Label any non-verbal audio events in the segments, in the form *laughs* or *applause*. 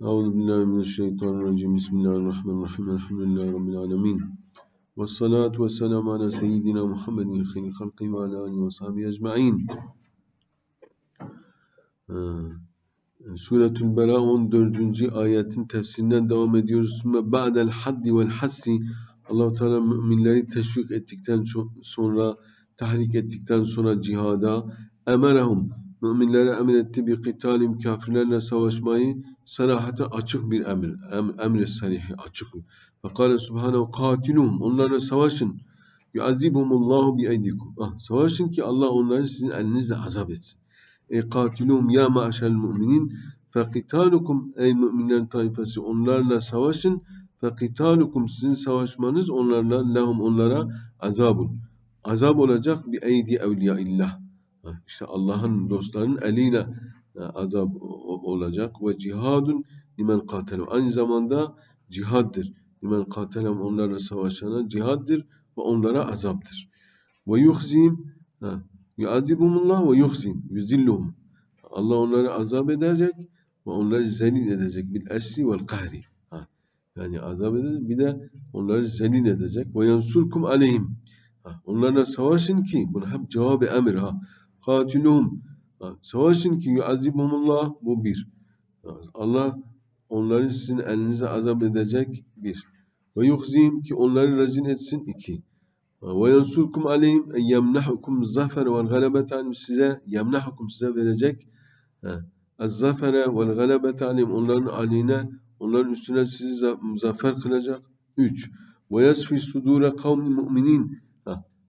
Euzu billahi mineşşeytanirracim. Bismillahirrahmanirrahim. Elhamdülillahi rabbil alamin. Ves salatu vesselamu ala seyyidina Muhammedin hayril halqi ve ala alihi ve sahbihi ecmaîn. Ee, Suretül Bela 14. ayetin tefsirinden devam ediyoruz. Sümme ba'del haddi vel hassi Allah Teala müminleri teşvik ettikten sonra tahrik ettikten sonra cihada emerahum müminlere emretti bir kitalim kafirlerle savaşmayı sarahate açık bir emir. Em, emri sarihi açık. Fekale subhanehu katiluhum onlarla savaşın. Yuazibhumullahu bi eydikum. Ah, savaşın ki Allah onları sizin elinizle azap etsin. E katiluhum ya ma'şel müminin fekitalukum ey müminlerin tayfası onlarla savaşın fekitalukum sizin savaşmanız onlarla lehum onlara azabun. Azap olacak bir eydi evliyaillah işte Allah'ın dostlarının eliyle e, azap olacak ve cihadun limen katelem. Aynı zamanda cihaddır. Limen katelem onlarla savaşana cihaddır ve onlara azaptır. Ve yuhzim yuazibumullah ve yuhzim yuzilluhum. Allah onları azap edecek ve onları zelil edecek bil esri vel kahri. Yani azap edecek bir de onları zelil edecek. Ve yansurkum aleyhim. Onlarla savaşın ki bunu hep cevabı emir ha. Katiluhum. Savaşın ki yuazibhumullah bu bir. Allah onları sizin elinize azap edecek bir. Ve yuhzim ki onları rezil etsin iki. Ve yansurkum aleyhim yemnahukum zafer vel galebet size yemnahukum size verecek. Az-zafere vel galebet alim onların aleyhine onların üstüne sizi zafer kılacak. Üç. Ve yasfi sudure kavmin müminin.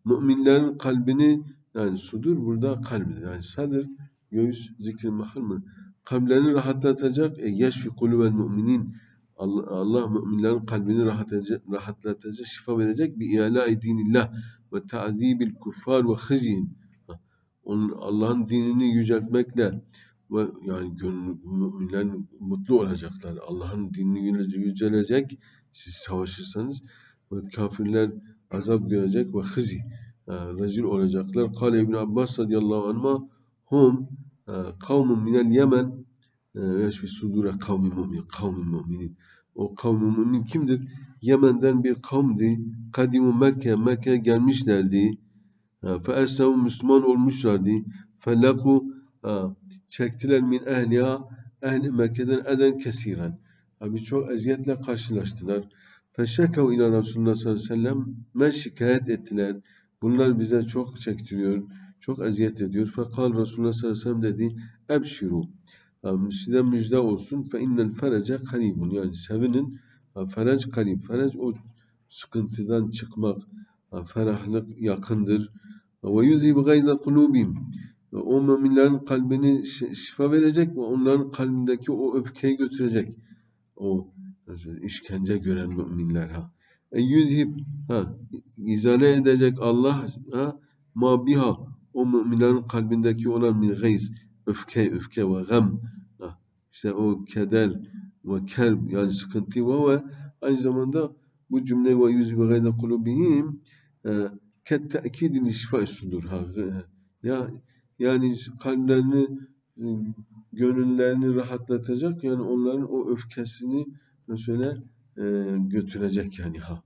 Müminlerin kalbini yani sudur burada kalbidir. Yani sadır, göğüs, zikrin mahal mı? Kalplerini rahatlatacak. E yeşfi kulüben müminin. Allah, Allah müminlerin kalbini rahatlatacak, rahatlatacak, şifa verecek. Bir iala dinillah ve ta'zibil kuffar ve hızyin. Allah'ın dinini yüceltmekle ve yani gönül, müminler mutlu olacaklar. Allah'ın dinini yücelecek. Siz savaşırsanız ve kafirler azap görecek ve hızi rezil olacaklar. Kale İbn Abbas radıyallahu anh'a hum e, kavmun minel Yemen e, yeşfi sudure kavmi mu'min kavmi mu'minin. O kavmi mümin kimdir? Yemen'den bir kavmdi. Kadimu Mekke, Mekke gelmişlerdi. E, fe eslamu Müslüman olmuşlardı. Felaku çektiler min ehliha ehli Mekke'den eden kesiren. Birçok eziyetle karşılaştılar. Feşekav ila Resulullah sallallahu aleyhi ve sellem şikayet ettiler. Bunlar bize çok çektiriyor, çok eziyet ediyor. Fekal Resulullah sallallahu aleyhi ve sellem dedi, ebşiru. Size müjde olsun. Fe innel ferece karibun. Yani sevinin. Ferec karib. Ferec o sıkıntıdan çıkmak, ferahlık yakındır. Ve yuzhib gayda kulubim. O müminlerin kalbini şifa verecek ve onların kalbindeki o öfkeyi götürecek. O işkence gören müminler ha. E yüzhib ha izale edecek Allah ha ma biha o müminlerin kalbindeki olan min gayz öfke öfke ve gam. Ha, işte o keder ve kerb yani sıkıntı ve ve aynı zamanda bu cümle ve yüz ve gayda kulubihim e, ket te'kidin şifa sudur ha ya yani kalplerini e, gönüllerini rahatlatacak yani onların o öfkesini mesela götürecek yani ha.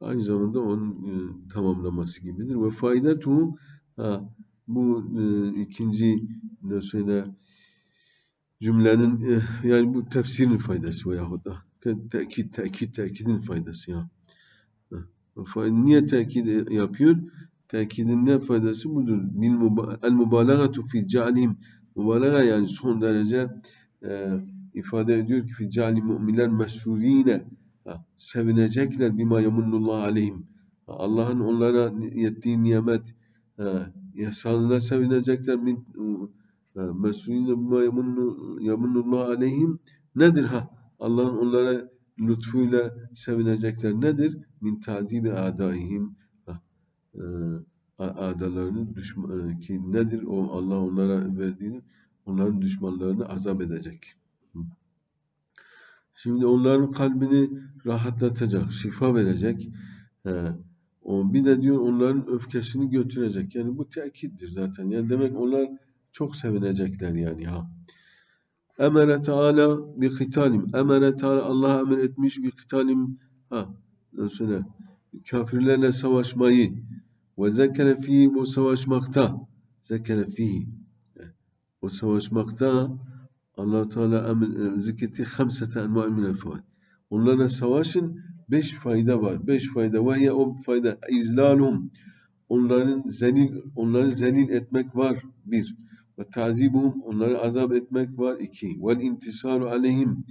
Aynı zamanda onun e, tamamlaması gibidir. Ve faydatu ha, bu e, ikinci ne söyle cümlenin e, yani bu tefsirin faydası veyahut da tekit tekit tekidin faydası ya. Niye tekit yapıyor? Tekidin ne faydası budur? El mübalağatu fi cealim mübalağa yani son derece e, ifade ediyor ki fi cealim müminler mesuline sevinecekler bima yamunnullah aleyhim. Allah'ın onlara yettiği nimet ihsanına sevinecekler min mesulüne bima yamunnullah aleyhim nedir ha? Allah'ın onlara lütfuyla sevinecekler nedir? Min ta'dibi adaihim adalarının düşman ki nedir o Allah onlara verdiğini onların düşmanlarını azap edecek. Şimdi onların kalbini rahatlatacak, şifa verecek. He. O bir de diyor onların öfkesini götürecek. Yani bu tekittir zaten. Yani demek onlar çok sevinecekler yani ha. Emere Teala bi kitalim. Emere Teala Allah emir etmiş bi kitalim. Ha, söyle. Kafirlerle savaşmayı. Ve zekere fihi bu savaşmakta. Zekere fihi. O savaşmakta allah Teala e, zikretti hamsete enva'i minel fevaid. Onlarla savaşın beş fayda var. Beş fayda. Ve hiye o fayda. İzlalum. Onların zelil, onları zelil etmek var. Bir. Ve tazibuhum. Onları azap etmek var. iki. Vel intisaru aleyhim.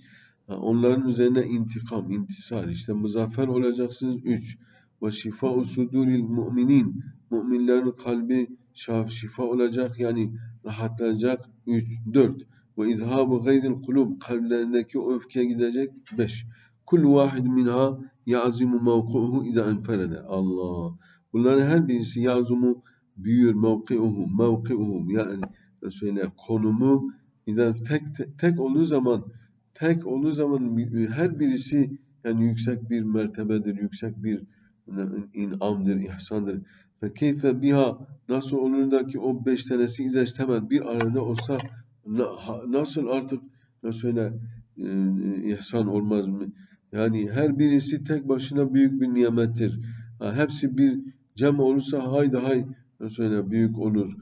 Onların üzerine intikam, intisar. işte muzaffer olacaksınız. Üç. Ve şifa suduril müminin. Müminlerin kalbi şifa olacak yani rahatlayacak. Üç. Dört. Ve izhabu gayril kulub. Kalplerindeki o öfke gidecek. Beş. Kul vahid minha ya'zimu mevku'uhu iza enferede. Allah. Bunların her birisi yazumu büyür mevki'uhu, mevki'uhu yani söyle konumu iza tek, tek tek olduğu zaman tek olduğu zaman her birisi yani yüksek bir mertebedir, yüksek bir inamdır, ihsandır. Ve keyfe biha nasıl olur da ki o beş tanesi izeştemel bir arada olsa nasıl artık nasıl söyle ihsan olmaz mı? Yani her birisi tek başına büyük bir nimettir. Hepsi bir cem olursa hay da hay söyle büyük olur.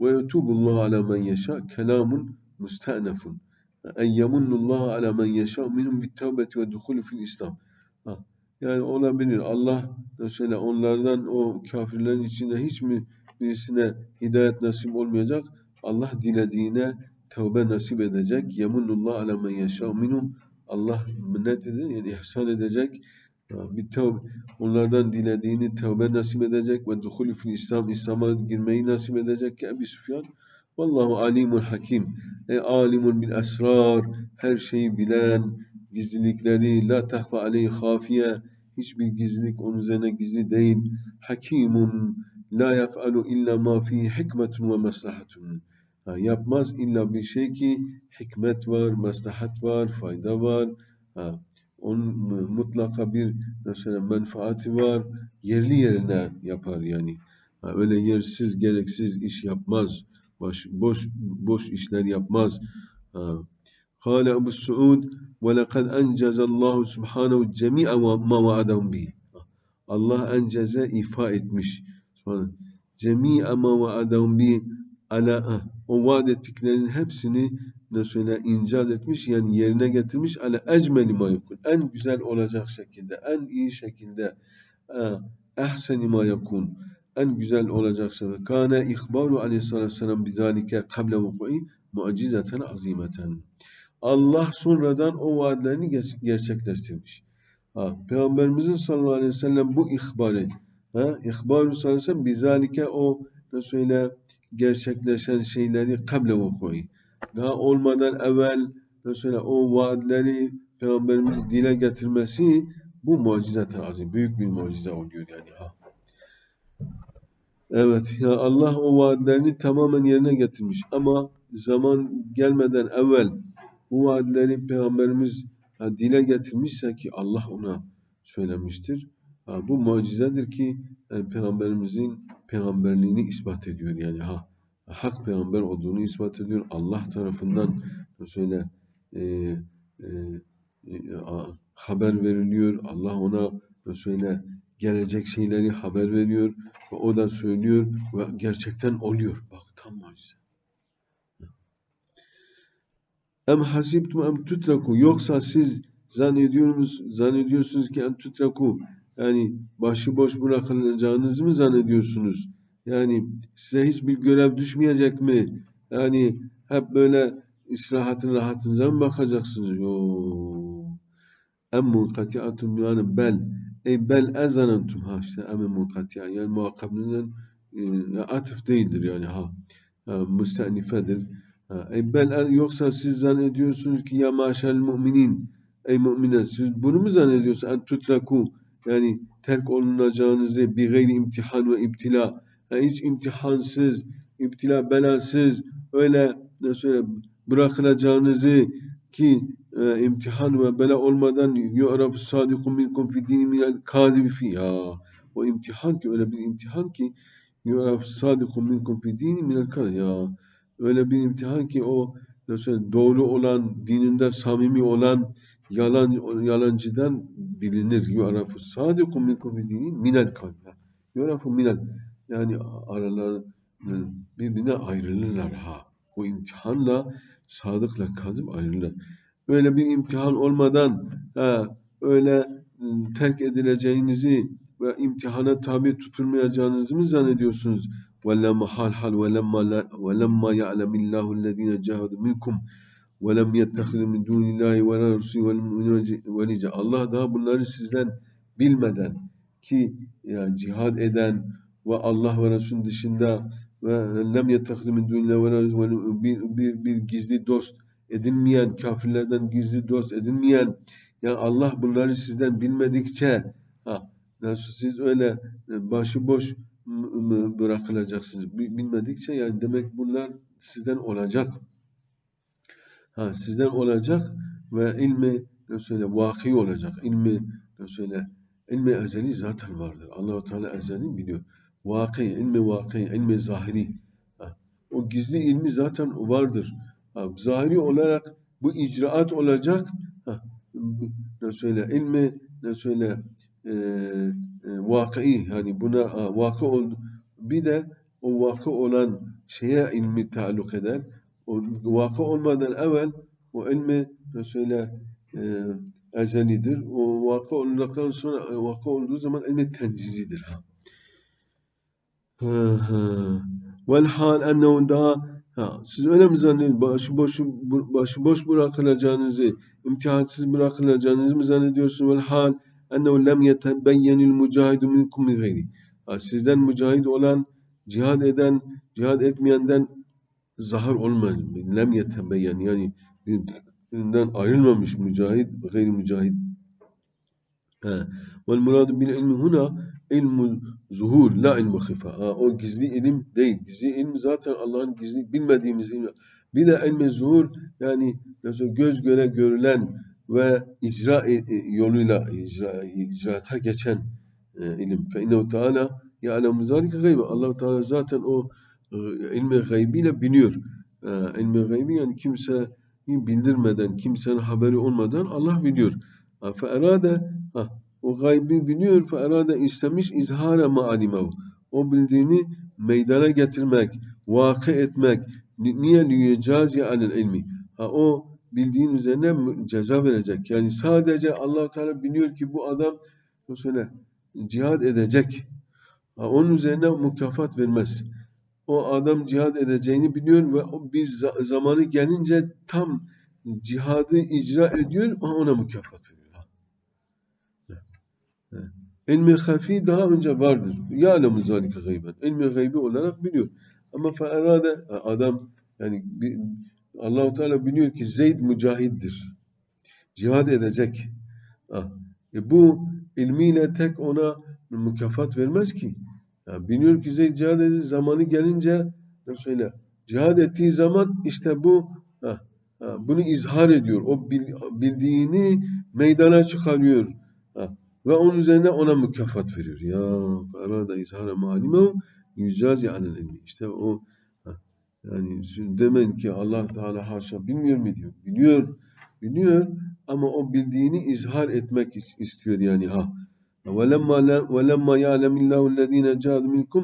Ve yetubullahu ala men yeşa kelamun müstenefun. En yemunnullahu ala men yeşa minhum bit tevbeti ve duhulü fil İslam. Yani olabilir. Allah mesela onlardan o kafirlerin içinde hiç mi birisine hidayet nasip olmayacak? Allah dilediğine tevbe nasip edecek. Yemunnullah ala men yeşâ minhum. Allah minnet edin yani ihsan edecek. Bir tevbe, onlardan dilediğini tevbe nasip edecek ve duhulü fil İslam, İslam'a girmeyi nasip edecek ki Ebu Süfyan. Vallahu alimul hakim. E alimun bil esrar. Her şeyi bilen, gizlilikleri la tahfa aleyhi hafiye. Hiçbir gizlilik onun üzerine gizli değil. Hakimun la yef'alu illa ma fihi hikmetun ve maslahatun Ha, yapmaz illa bir şey ki hikmet var, maslahat var, fayda var. Ha, onun mutlaka bir mesela menfaati var. Yerli yerine yapar yani. Ha, öyle yersiz, gereksiz iş yapmaz. Boş, boş, boş işler yapmaz. Ha. قال أبو السعود وَلَقَدْ أَنْجَزَ اللّٰهُ سُبْحَانَهُ جَمِيعَ مَا وَعَدَهُمْ بِهِ Allah enceze ifa etmiş. Cemi'a ma vaadahum bi ala o vaat ettiklerinin hepsini ne söyle incaz etmiş yani yerine getirmiş. Ala ecmeli ma yakun en güzel olacak şekilde en iyi şekilde ehseni ma yakun en güzel olacak şekilde. Kana ihbaru aleyhissalatü vesselam bizalike kable vuku'i mucizeten azimeten Allah sonradan o vaatlerini gerçekleştirmiş. Ha, Peygamberimizin sallallahu aleyhi ve sellem bu ihbarı, ha, ihbarı sallallahu aleyhi ve sellem bizalike o ne söyle gerçekleşen şeyleri kable vuku'i. Daha olmadan evvel söyle o vaatleri Peygamberimiz dile getirmesi bu mucizetin azim. Büyük bir mucize oluyor yani. Ha. Evet ya Allah o vaatlerini tamamen yerine getirmiş ama zaman gelmeden evvel bu vaatleri Peygamberimiz ha, dile getirmişse ki Allah ona söylemiştir. Ha, bu mucizedir ki yani Peygamberimizin peygamberliğini ispat ediyor yani ha hak peygamber olduğunu ispat ediyor. Allah tarafından söyle e, e, e, haber veriliyor. Allah ona söyle gelecek şeyleri haber veriyor ve o da söylüyor ve gerçekten oluyor. Bak tam mucize. Em hasibtum em tutraku yoksa siz zannediyorsunuz zannediyorsunuz ki em tutraku yani başıboş bırakılacağınızı mı zannediyorsunuz? Yani size hiçbir görev düşmeyecek mi? Yani hep böyle istirahatın rahatınıza mı bakacaksınız? Yo. Em munkatiatun yani bel. Ey bel ezanentum ha işte em munkatia yani muhakkabının e, atıf değildir yani ha. ha müstenifedir. Ha, ey bel yoksa siz zannediyorsunuz ki ya maşal müminin ey müminler siz bunu mu zannediyorsunuz en tutraku yani terk olunacağınızı bir gayri imtihan ve ibtila yani hiç imtihansız, iptila belasız öyle söyle bırakılacağınızı ki e, imtihan ve bela olmadan yu'rafu sadikun minkum fi dini minel kadibi fi. Ya o imtihan ki öyle bir imtihan ki yu'rafu sadikun minkum fi dini minel kadibi ya. Öyle bir imtihan ki o nasıl doğru olan, dininde samimi olan yalan yalancıdan bilinir. Yu'rafu sadiku minkum dini minel kalbi. Yu'rafu minel yani aralar birbirine ayrılırlar ha. O imtihanla sadıkla kazıp ayrılırlar. Böyle bir imtihan olmadan ha, öyle ıı, terk edileceğinizi ve imtihana tabi tutulmayacağınızı mı zannediyorsunuz? وَلَمَّا حَالْ حَالْ وَلَمَّا يَعْلَمِ اللّٰهُ الَّذ۪ينَ جَاهَدُوا مِنْكُمْ وَلَمْ يَتَّخِذُ مِنْ دُونِ اللّٰهِ وَلَا رُسُولِ وَلِيَّ Allah daha bunları sizden bilmeden ki yani cihad eden ve Allah ve Resulün dışında ve lem yettehidu min dunillahi ve bir, bir, bir gizli dost edinmeyen, kafirlerden gizli dost edinmeyen, yani Allah bunları sizden bilmedikçe, ha, nasıl siz öyle e, başıboş bırakılacaksınız bilmedikçe yani demek bunlar sizden olacak. Ha, sizden olacak ve ilmi ne söyle vaki olacak. İlmi ne söyle ilmi ezeli zaten vardır. Allahu Teala ezeli biliyor. Vaki, ilmi vaki, ilmi zahiri. Ha, o gizli ilmi zaten vardır. Ha, zahiri olarak bu icraat olacak. Ha, ne söyle ilmi ne söyle e, e, vakı yani buna vakı ol, bir de o vakı olan şeye ilmi taalluk eder. O vakı olmadan evvel o ilmi söyle e, ezelidir. O vakı olduktan sonra e, vakı olduğu zaman ilmi tencizidir. Ha. Vel hal ennehu daha Ha, siz öyle mi zannediyorsunuz? Başıboş, başıboş bırakılacağınızı, imtihansız bırakılacağınızı mı zannediyorsunuz? Vel hal ennehu lem yetebeyyenil mücahidu minkum min gayri. Sizden mücahid olan, cihad eden, cihad etmeyenden zahar olmaz. Lem yetebeyyen yani birbirinden ayrılmamış mücahid, gayri mücahid. Vel muradu bil ilmi huna ilmu zuhur la ilmu khifa. Ha, o gizli ilim değil. Gizli ilim zaten Allah'ın gizli bilmediğimiz ilim. Bir de ilmi zuhur yani göz göre görülen ve icra e, e, yoluyla icra, icraata geçen e, ilim. Fe innehu teala ya'lemu zalike gaybe. Allah Teala zaten o ilmi gaybiyle biliyor. E, ilmi gaybi yani kimse bildirmeden, kimsenin haberi olmadan Allah biliyor. Erade o gaybi biliyor erade istemiş izhara ma'alimehu. O bildiğini meydana getirmek, vakı etmek. Niye liyeceziye alel ilmi? Ha, o bildiğin üzerine ceza verecek. Yani sadece allah Teala biliyor ki bu adam söyle cihad edecek. Ha, onun üzerine mükafat vermez. O adam cihad edeceğini biliyor ve o bir zamanı gelince tam cihadı icra ediyor ona mükafat veriyor. İlmi hafi daha önce vardır. Ya'lemu zalike gayben. İlmi gaybi olarak biliyor. Ama fe adam yani Allahu Teala biliyor ki Zeyd mücahiddir. Cihad edecek. Ha. E bu ilmiyle tek ona mükafat vermez ki. Ya biliyor ki Zeyd cihad edecek. Zamanı gelince söyle? Cihad ettiği zaman işte bu ha, ha, bunu izhar ediyor. O bildiğini meydana çıkarıyor. Ha. Ve onun üzerine ona mükafat veriyor. Ya arada izhara malimehu yücazi anel ilmi. İşte o yani demen ki Allah Teala haşa bilmiyor mu diyor. Biliyor. Biliyor ama o bildiğini izhar etmek istiyor yani ha. وَلَمَّا وَلَمَّا يَعْلَمِ اللّٰهُ الَّذ۪ينَ جَادُ مِنْكُمْ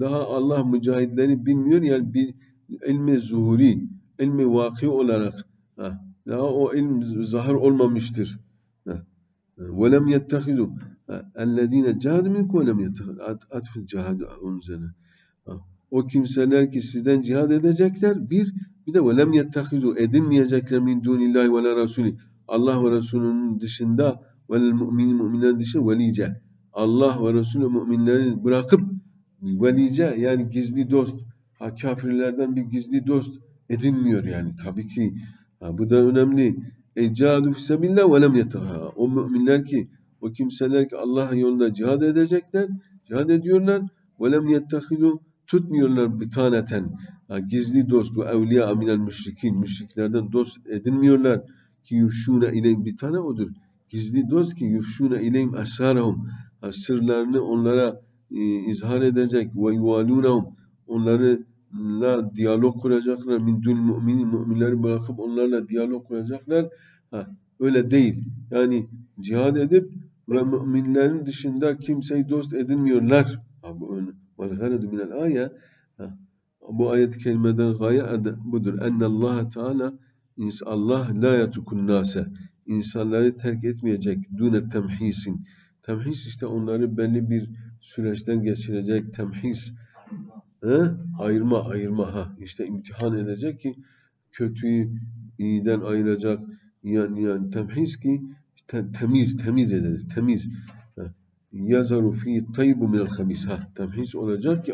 Daha Allah mücahitleri bilmiyor yani bir ilmi zuhuri, ilmi vaki olarak ha. daha o ilm zahir olmamıştır. وَلَمْ يَتَّخِذُوا اَلَّذ۪ينَ جَهَدُ مِنْكُمْ وَلَمْ يَتَّخِذُوا Atf cihad onun üzerine. O kimseler ki sizden cihad edecekler. Bir, bir de وَلَمْ يَتَّخِذُوا edinmeyecekler min dunillahi ve la rasuli. Allah ve Resulünün dışında ve müminin müminlerin dışında velice. Allah ve Resulü müminleri bırakıp velice yani gizli dost. Ha, kafirlerden bir gizli dost edinmiyor yani. Tabii ki ha, bu da önemli. Eccadu fisebillah ve lem yetaha. O müminler ki, o kimseler ki Allah yolunda cihad edecekler, cihad ediyorlar. Ve lem tutmuyorlar bir taneten. Gizli dost ve evliya minel müşrikin. Müşriklerden dost edinmiyorlar. Ki yufşune ileyim bir tane odur. Gizli dost ki yufşune ileyim esarahum. Sırlarını onlara e, izhar edecek ve yuvalunahum. Onları la diyalog kuracaklar. Min dün müminin müminleri bırakıp onlarla diyalog kuracaklar. Ha, öyle değil. Yani cihad edip ve müminlerin dışında kimseyi dost edinmiyorlar. Vel garedu minel ayet ha, bu ayet-i kerimeden gaye budur. Enne Allah Teala Allah la yatukun nase insanları terk etmeyecek dune temhisin. Temhis işte onları belli bir süreçten geçirecek temhis. He? Ayırma, ayırma ha. İşte imtihan edecek ki kötüyü iyiden ayıracak. Yani, yani temhis ki te- temiz, temiz edecek. Temiz. Yazaru fi tayyibu minel habis. Ha. Temhis olacak ki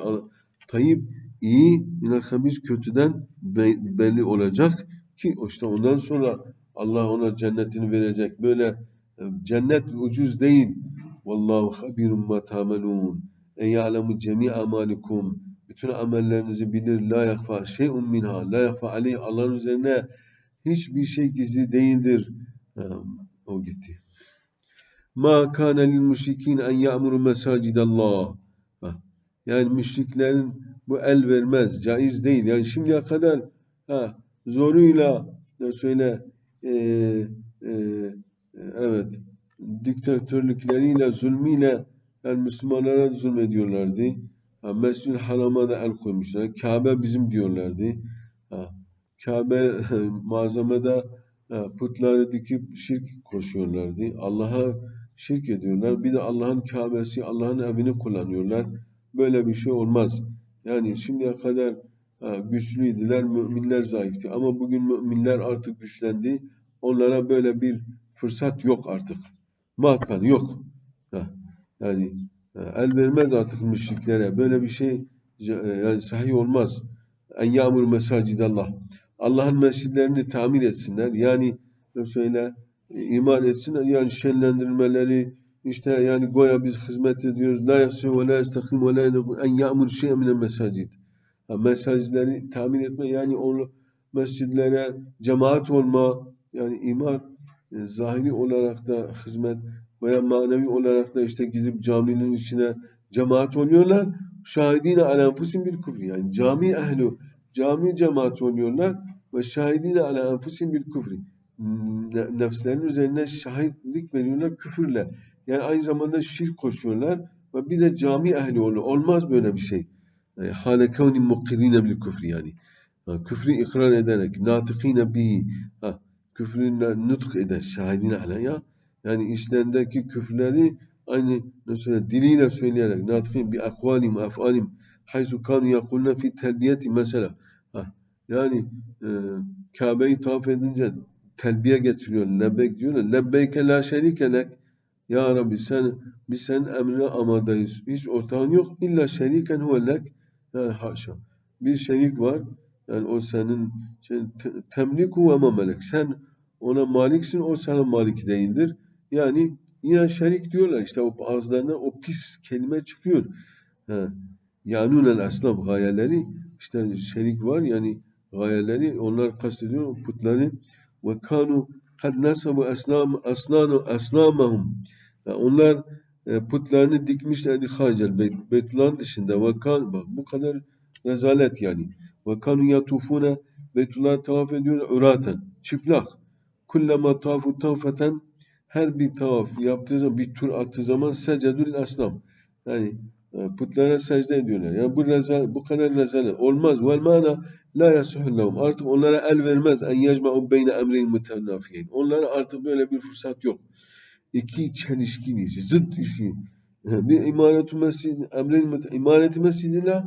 tayyib iyi minel habis kötüden be- belli olacak ki işte ondan sonra Allah ona cennetini verecek. Böyle e, cennet ucuz değil. Vallahu habirun ma ta'melun. En ya'lemu cemi amalikum. Bütün amellerinizi bilir. La yakfa şey'un minha. La yakfa aleyh. Allah'ın üzerine hiçbir şey gizli değildir. Ha, o gitti. Ma kana lil müşrikin en ya'muru mesacidallah. Yani müşriklerin bu el vermez, caiz değil. Yani şimdiye kadar ha, zoruyla ne söyle e, e, evet diktatörlükleriyle, zulmüyle yani Müslümanlara zulmediyorlardı. Ha, Mescid-i Haram'a da el koymuşlar. Kabe bizim diyorlardı. Ha, Kabe *laughs* malzemede putları dikip şirk koşuyorlardı. Allah'a şirk ediyorlar. Bir de Allah'ın Kabe'si, Allah'ın evini kullanıyorlar. Böyle bir şey olmaz. Yani şimdiye kadar güçlüydüler, müminler zayıftı. Ama bugün müminler artık güçlendi. Onlara böyle bir fırsat yok artık. Makan yok. Yani ha, el vermez artık müşriklere. Böyle bir şey e, yani sahih olmaz. En yağmur mesacidallah. Allah'ın mescidlerini tamir etsinler. Yani söyle iman etsinler. Yani şenlendirmeleri işte yani goya biz hizmet ediyoruz. La yasih ve la yestakim ve la en ya'mur şey'en minel mesacid. Mesajları tamir etme yani o mescidlere cemaat olma yani iman e, zahiri olarak da hizmet veya manevi olarak da işte gidip caminin içine cemaat oluyorlar. Şahidine ala enfusin bil küfri. Yani cami ehli, cami cemaat oluyorlar ve şahidine ala enfusin bil küfri. Ne- Nefslerinin üzerine şahitlik veriyorlar küfürle. Yani aynı zamanda şirk koşuyorlar ve bir de cami ehli oluyor. Olmaz böyle bir şey. E, Hale kavni mukkirine bil küfri yani. Ha, Küfrü ikrar ederek, natıkine bi, ha, küfrünle nutk eder, şahidine aleyha. Yani işlerindeki küfürleri aynı mesela diliyle söyleyerek, natıkin bi akvalim, afalim, hayzu kanu yakulna fi telbiyeti mesela. Ha, yani e, Kabe'yi tavaf edince telbiye getiriyor, lebbek diyorlar. Lebbeyke la şerike lek. Ya Rabbi sen, biz senin emrine amadayız. Hiç ortağın yok. İlla şeriken huve lek. Yani haşa. Bir şerik var. Yani o senin şey, te- temliku ve melek. Sen ona maliksin, o sana malik değildir. Yani yine şerik diyorlar. İşte o ağızlarına o pis kelime çıkıyor. Ha. Yanunel aslam gayeleri işte şerik var yani gayeleri onlar kastediyor putları ve kanu kad nasabu asnam asnanu asnamahum onlar putlarını dikmişlerdi haricel beyt, Beytullah'ın dışında ve kan bak bu kadar rezalet yani ve kanu yatufuna Beytullah'ı tavaf ediyor uraten çıplak kullama tafu tavfeten her bir tavaf yaptığı zaman bir tur attığı zaman secedül asnam yani e, putlara secde ediyorlar. Yani bu rezal, bu kadar rezalet olmaz. Vel mana la yasuhu lehum. Artık onlara el vermez. En yecma'u beyne emreyn mutenafiyeyn. Onlara artık böyle bir fırsat yok. İki çelişkili, işi, zıt işi. Bir imaretu mescid, mute, imareti mescidine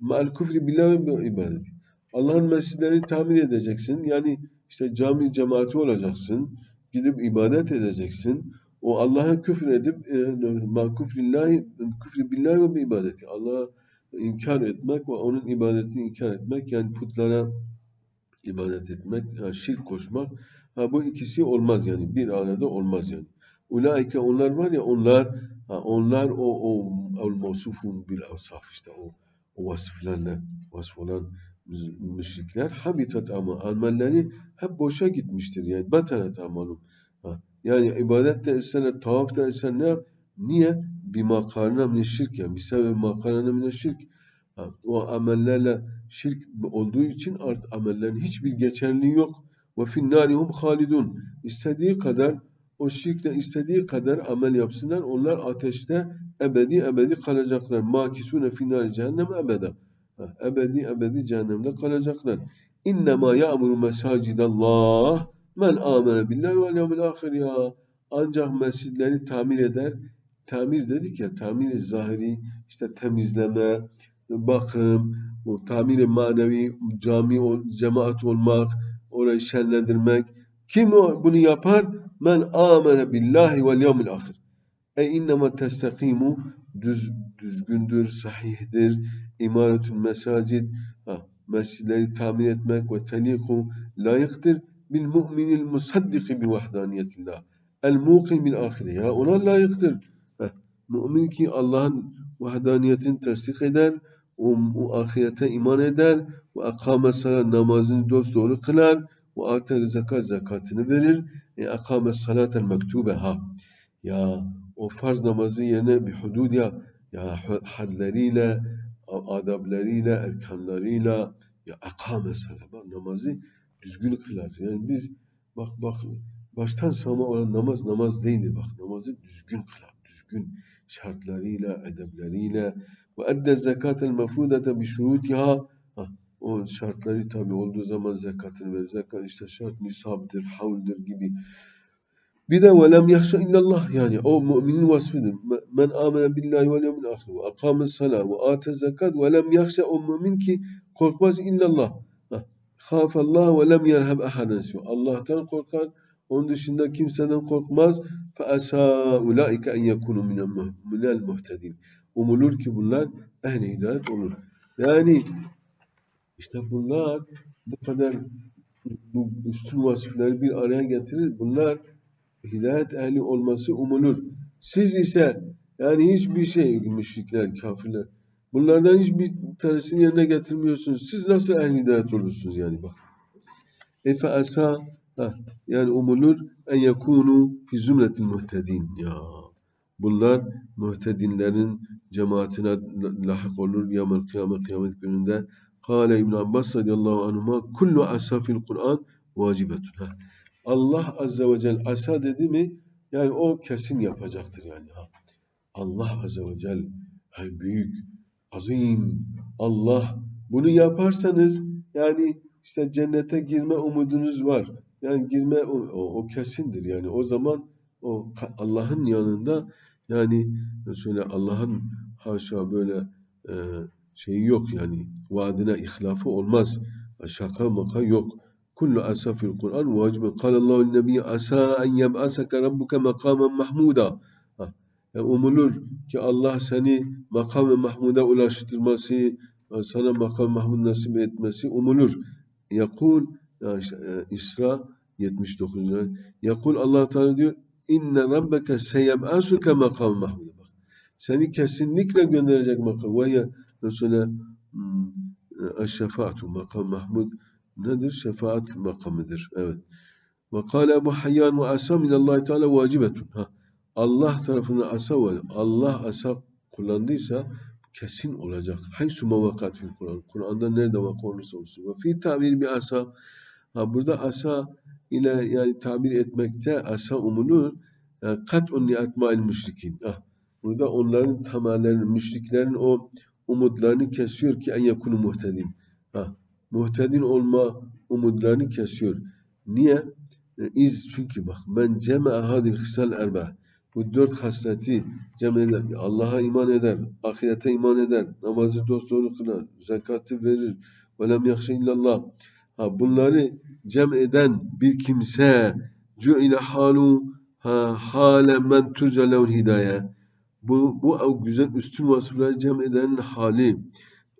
ma'al kufri billahi ve ibadeti. Allah'ın mescidlerini tamir edeceksin. Yani işte cami cemaati olacaksın. Gidip ibadet edeceksin. O Allah'a küfür edip e, ma küfrillahi küfri billahi ve ibadeti. Allah'a inkar etmek ve onun ibadetini inkar etmek yani putlara ibadet etmek, yani şirk koşmak. Ha, bu ikisi olmaz yani. Bir arada olmaz yani. Ulaike onlar var ya onlar onlar o o o mevsufun bil avsaf işte o o vasıflarla vasf olan müşrikler habitat ama amelleri hep boşa gitmiştir yani batarat amalum. Yani ibadet de etsene, tavaf da etsene ne yap? Niye? Bir makarna min şirk yani. Bir sebep makarna min şirk. O amellerle şirk olduğu için artık amellerin hiçbir geçerliği yok. Ve finnârihum halidun. İstediği kadar o şirkle istediği kadar amel yapsınlar. Onlar ateşte ebedi ebedi kalacaklar. Makisune finnâri cehennem ebede. Ebedi ebedi cehennemde kalacaklar. İnnemâ ya'muru mesacidallah men amene billahi vel yevmil ahir ya. Ancak mescidleri tamir eder. Tamir dedik ya, tamir zahiri, işte temizleme, bakım, o tamir manevi, cami, cemaat olmak, orayı şenlendirmek. Kim o bunu yapar? Men amene billahi vel yevmil ahir. E innema testakimu düz, düzgündür, sahihdir. İmaretül mesacid, ha, mescidleri tamir etmek ve teliku layıktır. Bil mu'minil musaddiki bi vahdaniyetillah. El muqim bil ahire. Ya ona layıktır. Heh, Mümin ki Allah'ın vahdaniyetini tasdik eder, o, o ahirete iman eder ve akame salat namazını dosdoğru kılar ve atel zekat zakatını verir. E akame salatel mektube ha. Ya o farz namazı yerine bir hudud ya ya hadleriyle, adablarıyla, erkanlarıyla ya akame salat. Namazı düzgün kılar. Yani biz bak bak baştan sona olan namaz namaz değildir. Bak namazı düzgün kılar. Düzgün şartlarıyla, edepleriyle ve edde zekatel mefrudete bi şurutiha Ha, o şartları tabi olduğu zaman zekatını verir. Zekat işte şart nisabdır, havldır gibi. Bir de ve lem yahşa illallah yani o müminin vasfıdır. Men amene billahi vel yevmil ahir ve akame salat ve ate zekat ve lem yahşa o mümin ki korkmaz illallah. Ha, Khafallah ve lem yerheb ahaden. Allah'tan korkar. Onun dışında kimseden korkmaz. Fe asa ulaike en yekunu minel muhtedin. Umulur ki bunlar ehli hidayet olur. Yani işte bunlar bu kadar bu üstün vasıfları bir araya getirir. Bunlar hidayet ehli olması umulur. Siz ise yani hiçbir şey müşrikler, kafirler bunlardan hiçbir tanesini yerine getirmiyorsunuz. Siz nasıl ehli hidayet olursunuz yani bak. Efe asa yani umulur en yekunu fi zümretil muhtedin ya. Bunlar muhtedinlerin cemaatine lahak olur yamel kıyamet kıyamet gününde. Kale İbn Abbas radıyallahu anhuma kullu asa fil Kur'an vacibetun. Allah azze ve celle asa dedi mi yani o kesin yapacaktır yani. Allah azze ve celle hay büyük, azim, Allah bunu yaparsanız yani işte cennete girme umudunuz var. Yani girme o, o, kesindir yani. O zaman o Allah'ın yanında yani şöyle Allah'ın haşa böyle e, şeyi yok yani vaadine ihlafı olmaz. Şaka maka yok. Kullu asa fil Kur'an vacibun. Kalallahu nebi asa en yeb'aseke rabbuke makamen mahmuda. Yani umulur ki Allah seni makam mahmuda ulaştırması, sana makam mahmud nasip etmesi umulur. Yakul ya işte, e, İsra 79. ayet. Yakul Allah Teala diyor inne rabbeke seyeb'asuke makam mahmuda. Seni kesinlikle gönderecek makam. Ve ya Resulü şefaatu makam mahmud nedir? Şefaat makamıdır. Evet. Ve kâle Ebu Hayyan ve asa minallahi teala vacibetun. Allah tarafından asa var. Allah asa kullandıysa kesin olacak. Haysu mavakat fil Kur'an. Kur'an'da nerede vaka olursa olsun. Ve fi tabir bir asa. Ha, burada asa ile yani tabir etmekte asa umulur. Yani kat'un li atma'il müşrikin. Ha. Burada onların temellerini, müşriklerin o umutlarını kesiyor ki en yakunu muhtedin. Ha. Muhtedin olma umutlarını kesiyor. Niye? E, İz çünkü bak men cema'a hadil hisal erba. Bu dört hasleti cem eder. Allah'a iman eder, ahirete iman eder, namazı dosdoğru kılar, zekatı verir. Ve lem illallah. Ha, bunları cem eden bir kimse cu'ile halu ha, hale men turca lehul hidaye. Bu, bu güzel üstün vasıfları cem edenin hali.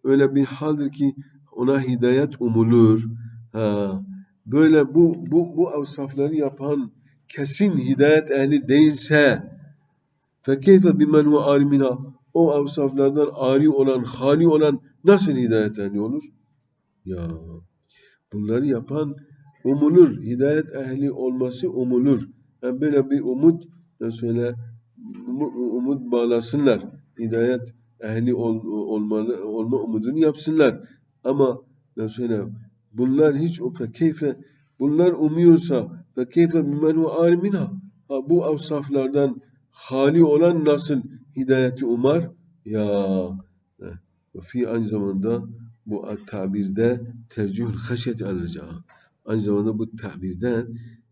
Öyle bir haldir ki ona hidayet umulur. Ha, böyle bu bu bu avsafları yapan kesin hidayet ehli değilse fekeyfe bimen ve alimina o avsaflardan ari olan, hali olan nasıl hidayet ehli olur? Ya bunları yapan umulur. Hidayet ehli olması umulur. Yani böyle bir umut söyle umut bağlasınlar. Hidayet ehli ol, olmalı, olma umudunu yapsınlar. Ama ben söyleyeyim bunlar hiç o keyfe bunlar umuyorsa ve keyfe bimen hu alimina bu avsaflardan hali olan nasıl hidayeti umar ya ve fi aynı zamanda bu tabirde tercihül haşyet alacağı aynı zamanda bu tabirden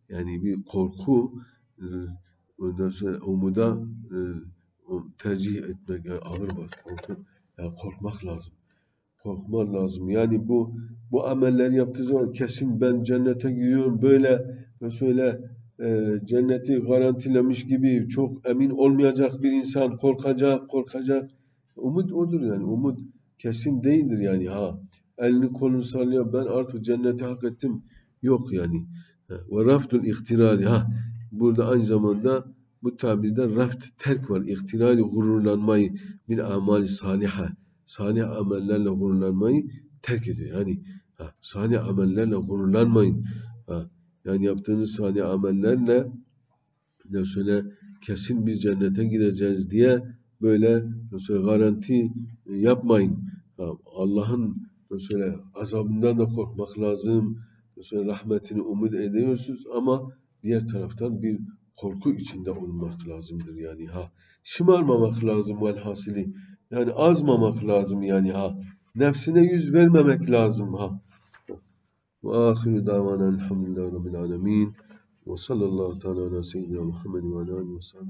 yani bir korku e, ondan sonra umuda e, tercih etmek yani ağır bak korku yani korkmak lazım. Korkmak lazım. Yani bu bu ameller yaptığı zaman kesin ben cennete giriyorum böyle şöyle e, cenneti garantilemiş gibi çok emin olmayacak bir insan korkacak korkacak. Umut odur yani umut kesin değildir yani. Ha elini kolunu sallıyor ben artık cenneti hak ettim. Yok yani. Ve raftul ihtirali ha burada aynı zamanda bu tabirde raft terk var ihtirali gururlanmayı bir amali saliha salih amellerle gururlanmayı terk ediyor yani ha, salih amellerle gururlanmayın ha, yani yaptığınız salih amellerle ne söyle kesin biz cennete gireceğiz diye böyle mesela garanti yapmayın. Allah'ın mesela azabından da korkmak lazım. Mesela rahmetini umut ediyorsunuz ama diğer taraftan bir korku içinde olmak lazımdır yani ha. Şımarmamak lazım velhasili. Yani azmamak lazım yani ha. Nefsine yüz vermemek lazım ha. Ve ahiru davana elhamdülillahi rabbil alemin. Ve sallallahu teala ala seyyidina Muhammed ve ala aleyhi ve sellem.